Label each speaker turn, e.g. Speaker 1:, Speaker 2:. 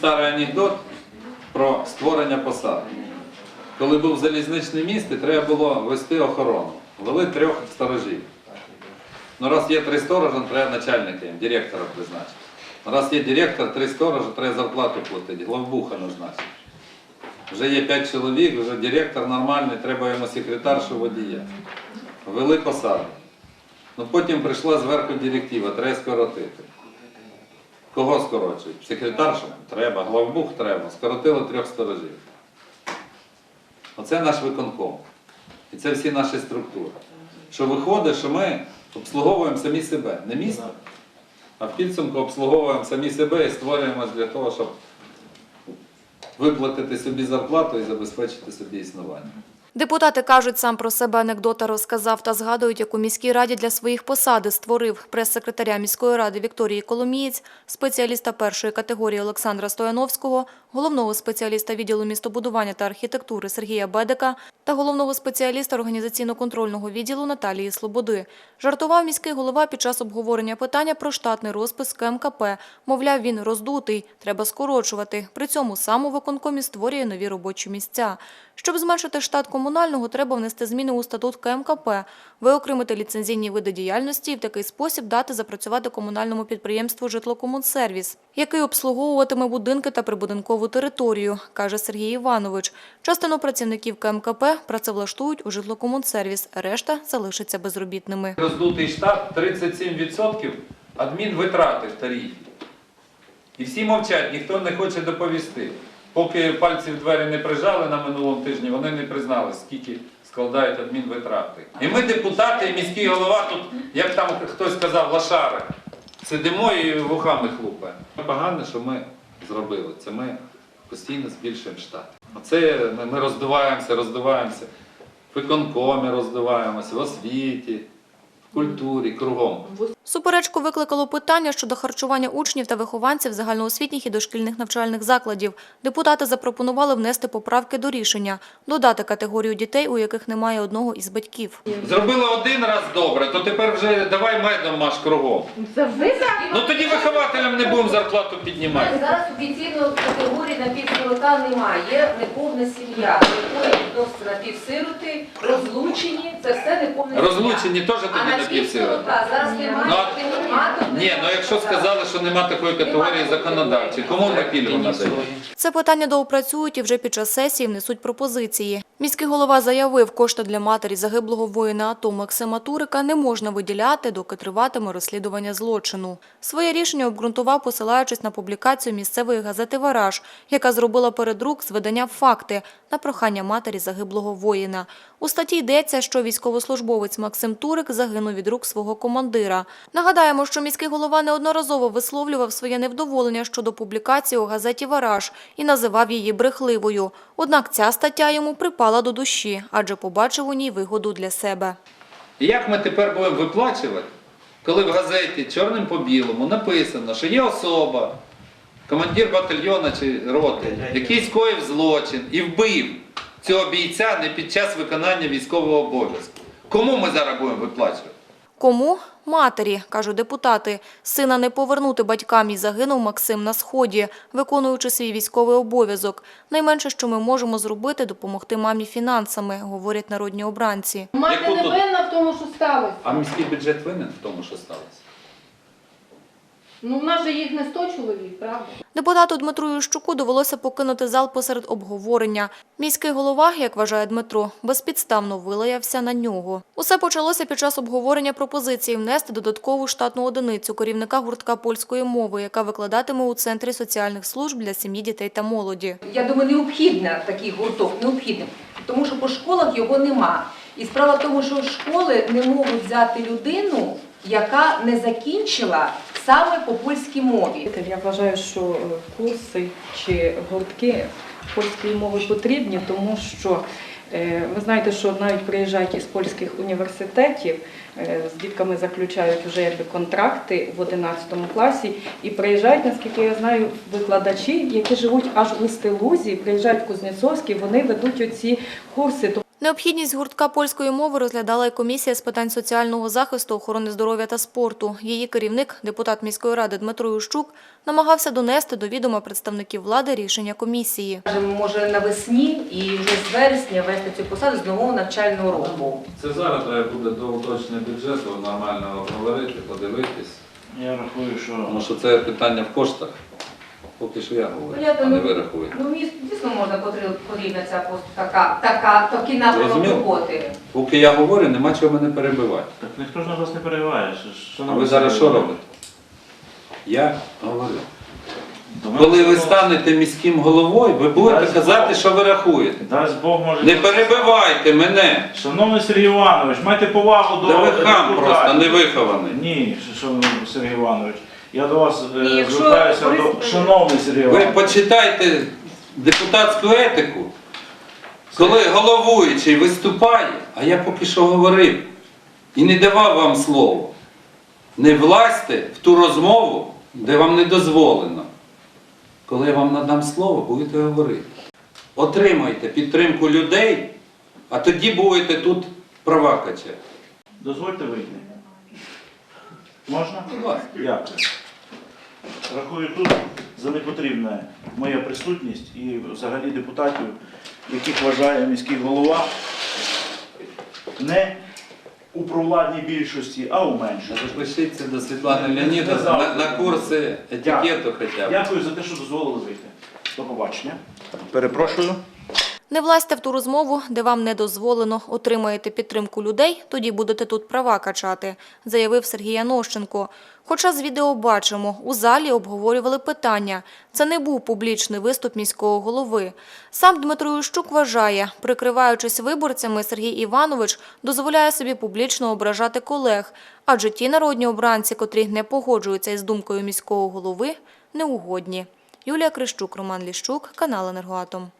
Speaker 1: старий анекдот про створення посад. Коли був залізничний міст, і треба було вести охорону. Вели трьох сторожів. Ну, раз є три сторожа, треба начальника їм, директора призначити. Ну, раз є директор, три сторожа, треба зарплату платити, главбуха назначити. Вже є п'ять чоловік, вже директор нормальний, треба йому секретаршу водія. Вели посаду. Ну потім прийшла зверху директива, треба скоротити. Кого скорочують? Секретаршу? Треба, главбух треба. Скоротили трьох сторожів. Оце наш виконком. І це всі наші структури. Що виходить, що ми обслуговуємо самі себе, не місто, а в підсумку обслуговуємо самі себе і створюємось для того, щоб виплатити собі зарплату і забезпечити собі існування.
Speaker 2: Депутати кажуть, сам про себе анекдота розказав та згадують, як у міській раді для своїх посади створив прес-секретаря міської ради Вікторії Коломієць, спеціаліста першої категорії Олександра Стояновського, головного спеціаліста відділу містобудування та архітектури Сергія Бедика та головного спеціаліста організаційно-контрольного відділу Наталії Слободи. Жартував міський голова під час обговорення питання про штатний розпис КМКП. Мовляв, він роздутий, треба скорочувати. При цьому сам у виконкомі створює нові робочі місця. Щоб зменшити штат комунального, треба внести зміни у статут КМКП, виокремити ліцензійні види діяльності і в такий спосіб дати запрацювати комунальному підприємству «Житлокомунсервіс», який обслуговуватиме будинки та прибудинкову територію, каже Сергій Іванович. Частину працівників КМКП працевлаштують у «Житлокомунсервіс», решта залишаться безробітними.
Speaker 1: Роздутий штат 37% адмінвитрати в тарифі. І всі мовчать, ніхто не хоче доповісти. Поки пальці в двері не прижали на минулому тижні, вони не признали, скільки складають адмінвитрати. І ми, депутати, і міський голова, тут, як там хтось сказав, лошари, сидимо і вухами хлупаємо. Погане, що ми зробили, це ми постійно збільшуємо штат. Оце ми роздуваємося, роздуваємося. В виконкомі роздуваємося, в освіті, в культурі, кругом.
Speaker 2: Суперечку викликало питання щодо харчування учнів та вихованців загальноосвітніх і дошкільних навчальних закладів. Депутати запропонували внести поправки до рішення, додати категорію дітей, у яких немає одного із батьків.
Speaker 1: Зробили один раз добре, то тепер вже давай медом маш кругом. Ну тоді вихователям не будемо зарплату піднімати.
Speaker 3: Зараз офіційно категорії напівсирота немає. Є неповна сім'я, до якої відносяться напівсироти, розлучені, це все неповна сім'я.
Speaker 1: Розлучені теж тоді напівсироти.
Speaker 3: зараз немає.
Speaker 1: Ні, ну якщо сказали, що нема такої категорії законодавчої, кому ми пільгу надаємо?
Speaker 2: Це питання доопрацюють і вже під час сесії внесуть пропозиції. Міський голова заявив, кошти для матері загиблого воїна АТО Максима Турика не можна виділяти, доки триватиме розслідування злочину. Своє рішення обґрунтував, посилаючись на публікацію місцевої газети «Вараж», яка зробила передрук з видання «Факти» на прохання матері загиблого воїна. У статті йдеться, що військовослужбовець Максим Турик загинув від рук свого командира. Нагадаємо, що міський голова неодноразово висловлював своє невдоволення щодо публікації у газеті «Вараж» і називав її брехливою. Однак ця стаття йому припала до душі, адже побачив у ній вигоду для себе.
Speaker 1: І як ми тепер будемо виплачувати, коли в газеті чорним по білому написано, що є особа, командир батальйона чи роти, який скоїв злочин і вбив цього бійця не під час виконання військового обов'язку. Кому ми зараз будемо виплачувати?
Speaker 2: Кому? Матері, кажуть депутати. Сина не повернути батькам і загинув Максим на сході, виконуючи свій військовий обов'язок. Найменше, що ми можемо зробити, допомогти мамі фінансами, говорять народні обранці.
Speaker 3: Мати не винна в тому, що сталося.
Speaker 1: А міський бюджет винен в тому, що сталося?
Speaker 3: Ну в нас же їх не 100 чоловік, правда?
Speaker 2: Депутату Дмитру Ющуку довелося покинути зал посеред обговорення. Міський голова, як вважає Дмитро, безпідставно вилаявся на нього. Усе почалося під час обговорення пропозиції внести додаткову штатну одиницю керівника гуртка польської мови, яка викладатиме у Центрі соціальних служб для сім'ї, дітей та молоді.
Speaker 4: Я думаю, необхідно такий гурток, необхідно, тому що по школах його нема. І справа в тому, що школи не можуть взяти людину, яка не закінчила саме по польській мові.
Speaker 5: Я вважаю, що е, курси чи гуртки польської мови потрібні, тому що е, ви знаєте, що навіть приїжджають із польських університетів, е, з дітками заключають вже якби контракти в 11 класі і приїжджають, наскільки я знаю, викладачі, які живуть аж у Стелузі, приїжджають в Кузнєцовський, вони ведуть оці курси.
Speaker 2: Необхідність гуртка польської мови розглядала і комісія з питань соціального захисту, охорони здоров'я та спорту. Її керівник, депутат міської ради Дмитро Ющук, намагався донести до відома представників влади рішення комісії.
Speaker 4: Може навесні і вже з вересня вести цю посаду з нового навчального року.
Speaker 1: Це зараз треба буде до уточнення бюджету нормально обговорити, подивитись.
Speaker 6: Я рахую, що
Speaker 1: Тому що це питання в коштах. Поки що я говорю,
Speaker 4: Понятно,
Speaker 1: а не
Speaker 4: ну,
Speaker 1: ви рахуєте.
Speaker 4: Ну, мені дійсно можна потрібна, ця пост- така, така, такий напрямок роботи.
Speaker 1: Поки я говорю, нема чого мене перебивати.
Speaker 6: так ніхто ж на вас не перебиває. Що,
Speaker 1: А ви зараз що робите? Я говорю. Коли ви станете міським головою, ви будете
Speaker 6: Дасть
Speaker 1: казати,
Speaker 6: Бог.
Speaker 1: що ви рахуєте.
Speaker 6: Дасть Бог може.
Speaker 1: Не перебивайте мене.
Speaker 6: Шановний Сергій Іванович, майте повагу до
Speaker 1: Та ви хам
Speaker 6: депутатів.
Speaker 1: просто невихований.
Speaker 6: Ні, шановний Сергій Іванович. Я до вас е,
Speaker 4: якщо
Speaker 6: звертаюся
Speaker 4: Борис
Speaker 6: до
Speaker 4: Петрович-
Speaker 6: шановний Сергій
Speaker 1: Ви
Speaker 6: Іванович.
Speaker 1: почитайте депутатську етику, коли головуючий виступає, а я поки що говорив і не давав вам слово. Не влазьте в ту розмову, де вам не дозволено. Коли я вам надам слово, будете говорити. Отримайте підтримку людей, а тоді будете тут права качати.
Speaker 6: Дозвольте вийти. Можна? Дякую. Рахую тут за непотрібне моя присутність і взагалі депутатів, яких вважає міський голова не у провладній більшості, а у меншості.
Speaker 1: Запишіться до Світлани Леонідовни на, на курси етикету хоча б.
Speaker 6: Дякую за те, що дозволили вийти. До побачення. Перепрошую.
Speaker 2: Не влазьте в ту розмову, де вам не дозволено. Отримаєте підтримку людей, тоді будете тут права качати, заявив Сергій Янощенко. Хоча з відео бачимо, у залі обговорювали питання. Це не був публічний виступ міського голови. Сам Дмитро Ющук вважає, прикриваючись виборцями, Сергій Іванович дозволяє собі публічно ображати колег, адже ті народні обранці, котрі не погоджуються із думкою міського голови, неугодні. Юлія Крищук, Роман Ліщук, канал Енергоатом.